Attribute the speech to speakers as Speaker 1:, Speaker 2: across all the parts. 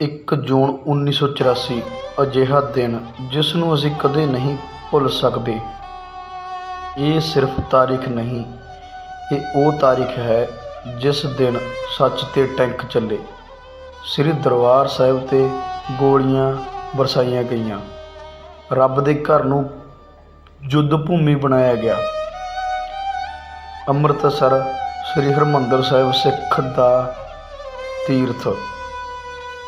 Speaker 1: ਇੱਕ ਜੂਨ 1984 ਅਜਿਹਾ ਦਿਨ ਜਿਸ ਨੂੰ ਅਸੀਂ ਕਦੇ ਨਹੀਂ ਭੁੱਲ ਸਕਦੇ। ਇਹ ਸਿਰਫ ਤਾਰੀਖ ਨਹੀਂ, ਇਹ ਉਹ ਤਾਰੀਖ ਹੈ ਜਿਸ ਦਿਨ ਸੱਚ 'ਤੇ ਟੈਂਕ ਚੱਲੇ। ਸ੍ਰੀ ਦਰਬਾਰ ਸਾਹਿਬ 'ਤੇ ਗੋਲੀਆਂ ਵਰਸਾਈਆਂ ਗਈਆਂ। ਰੱਬ ਦੇ ਘਰ ਨੂੰ ਯੁੱਧ ਭੂਮੀ ਬਣਾਇਆ ਗਿਆ। ਅੰਮ੍ਰਿਤਸਰ ਸ੍ਰੀ ਹਰਿਮੰਦਰ ਸਾਹਿਬ ਸਿੱਖ ਦਾ ਤੀਰਥ।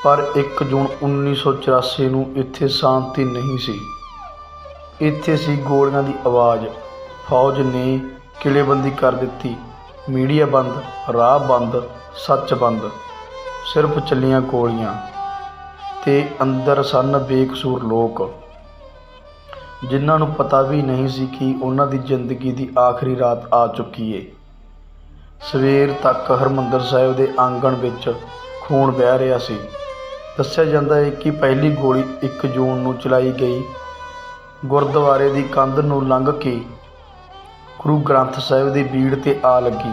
Speaker 1: ਪਰ 1 ਜੂਨ 1984 ਨੂੰ ਇੱਥੇ ਸ਼ਾਂਤੀ ਨਹੀਂ ਸੀ। ਇੱਥੇ ਸੀ ਗੋਲੀਆਂ ਦੀ ਆਵਾਜ਼। ਫੌਜ ਨੇ ਕਿਲ੍ਹੇਬੰਦੀ ਕਰ ਦਿੱਤੀ। ਮੀਡੀਆ ਬੰਦ, ਰਾਹ ਬੰਦ, ਸੱਚ ਬੰਦ, ਸਿਰਫ ਚੱਲੀਆਂ ਗੋਲੀਆਂ। ਤੇ ਅੰਦਰ ਸਨ ਬੇਕਸੂਰ ਲੋਕ। ਜਿਨ੍ਹਾਂ ਨੂੰ ਪਤਾ ਵੀ ਨਹੀਂ ਸੀ ਕਿ ਉਹਨਾਂ ਦੀ ਜ਼ਿੰਦਗੀ ਦੀ ਆਖਰੀ ਰਾਤ ਆ ਚੁੱਕੀ ਏ। ਸਵੇਰ ਤੱਕ ਹਰਮੰਦਰ ਸਾਹਿਬ ਦੇ ਆਂਗਣ ਵਿੱਚ ਖੂਨ ਵਹਿ ਰਿਹਾ ਸੀ। ਦੱਸਿਆ ਜਾਂਦਾ ਹੈ ਕਿ ਪਹਿਲੀ ਗੋਲੀ 1 ਜੂਨ ਨੂੰ ਚਲਾਈ ਗਈ। ਗੁਰਦੁਆਰੇ ਦੀ ਕੰਧ ਨੂੰ ਲੰਘ ਕੇ ਗੁਰੂ ਗ੍ਰੰਥ ਸਾਹਿਬ ਦੀ ਬੀੜ ਤੇ ਆ ਲੱਗੀ।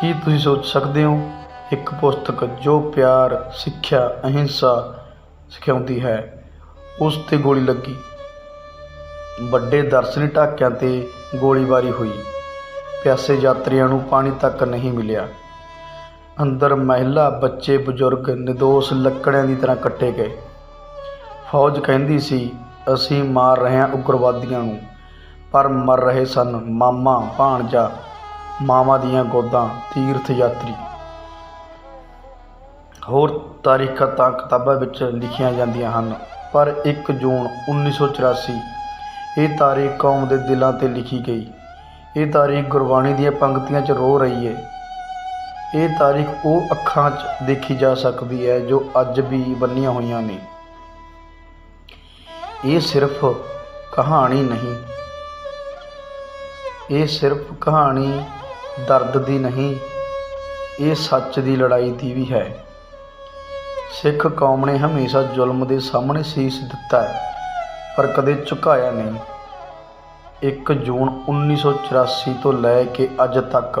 Speaker 1: ਕੀ ਤੁਸੀਂ ਸੋਚ ਸਕਦੇ ਹੋ, ਇੱਕ ਪੁਸਤਕ ਜੋ ਪਿਆਰ, ਸਿੱਖਿਆ, ਅਹਿੰਸਾ ਸਿਖਾਉਂਦੀ ਹੈ, ਉਸ ਤੇ ਗੋਲੀ ਲੱਗੀ। ਵੱਡੇ ਦਰਸ਼ਨੀ ਢਾਕਿਆਂ ਤੇ ਗੋਲੀਬਾਰੀ ਹੋਈ। ਪਿਆਸੇ ਯਾਤਰੀਆਂ ਨੂੰ ਪਾਣੀ ਤੱਕ ਨਹੀਂ ਮਿਲਿਆ। ਅੰਦਰ ਮਹਿਲਾ, ਬੱਚੇ, ਬਜ਼ੁਰਗ ਨਿਰਦੋਸ਼ ਲੱਕੜਿਆਂ ਦੀ ਤਰ੍ਹਾਂ ਕੱਟੇ ਗਏ। ਫੌਜ ਕਹਿੰਦੀ ਸੀ, ਅਸੀਂ ਮਾਰ ਰਹੇ ਹਾਂ ਉਗਰਵਾਦੀਆਂ ਨੂੰ, ਪਰ ਮਰ ਰਹੇ ਸਨ ਮਾਮਾ, ਭਾਣਜਾ, ਮਾਵਾਂ ਦੀਆਂ ਗੋਦਾਂ, ਤੀਰਥ ਯਾਤਰੀ। ਹੋਰ ਤਾਰੀਖਾਂ ਤਾਂ ਕਿਤਾਬਾਂ ਵਿੱਚ ਲਿਖੀਆਂ ਜਾਂਦੀਆਂ ਹਨ, ਪਰ 1 ਜੂਨ 1984 ਇਹ ਤਾਰੀਖ ਕੌਮ ਦੇ ਦਿਲਾਂ ਤੇ ਲਿਖੀ ਗਈ। ਇਹ ਤਾਰੀਖ ਗੁਰਬਾਣੀ ਦੀਆਂ ਪੰਕਤੀਆਂ 'ਚ ਰੋ ਰਹੀ ਹੈ ਇਹ ਤਾਰੀਖ ਉਹ ਅੱਖਾਂ 'ਚ ਦੇਖੀ ਜਾ ਸਕਦੀ ਹੈ ਜੋ ਅੱਜ ਵੀ ਬੰਨੀਆਂ ਹੋਈਆਂ ਨੇ। ਇਹ ਸਿਰਫ ਕਹਾਣੀ ਨਹੀਂ। ਇਹ ਸਿਰਫ ਕਹਾਣੀ ਦਰਦ ਦੀ ਨਹੀਂ, ਇਹ ਸੱਚ ਦੀ ਲੜਾਈ ਦੀ ਵੀ ਹੈ। ਸਿੱਖ ਕੌਮ ਨੇ ਹਮੇਸ਼ਾ ਜ਼ੁਲਮ ਦੇ ਸਾਹਮਣੇ ਸੀਸ ਦਿੱਤਾ ਹੈ, ਪਰ ਕਦੇ ਝੁਕਾਇਆ ਨਹੀਂ। 1 ਜੂਨ 1984 ਤੋਂ ਲੈ ਕੇ ਅੱਜ ਤੱਕ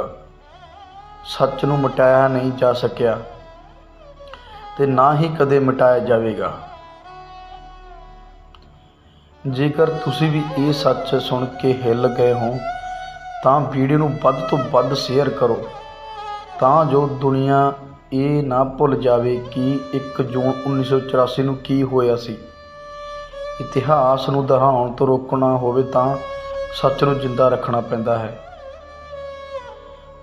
Speaker 1: ਸੱਚ ਨੂੰ ਮਿਟਾਇਆ ਨਹੀਂ ਜਾ ਸਕਿਆ ਤੇ ਨਾ ਹੀ ਕਦੇ ਮਿਟਾਇਆ ਜਾਵੇਗਾ। ਜੇਕਰ ਤੁਸੀਂ ਵੀ ਇਹ ਸੱਚ ਸੁਣ ਕੇ ਹਿੱਲ ਗਏ ਹੋ, ਤਾਂ ਵੀਡੀਓ ਨੂੰ ਵੱਧ ਤੋਂ ਵੱਧ ਸ਼ੇਅਰ ਕਰੋ, ਤਾਂ ਜੋ ਦੁਨੀਆ ਇਹ ਨਾ ਭੁੱਲ ਜਾਵੇ ਕਿ 1 ਜੂਨ 1984 ਨੂੰ ਕੀ ਹੋਇਆ ਸੀ। ਇਤਿਹਾਸ ਨੂੰ ਦੁਹਰਾਉਣ ਤੋਂ ਰੋਕਣਾ ਹੋਵੇ ਤਾਂ ਸੱਚ ਨੂੰ ਜਿੰਦਾ ਰੱਖਣਾ ਪੈਂਦਾ ਹੈ।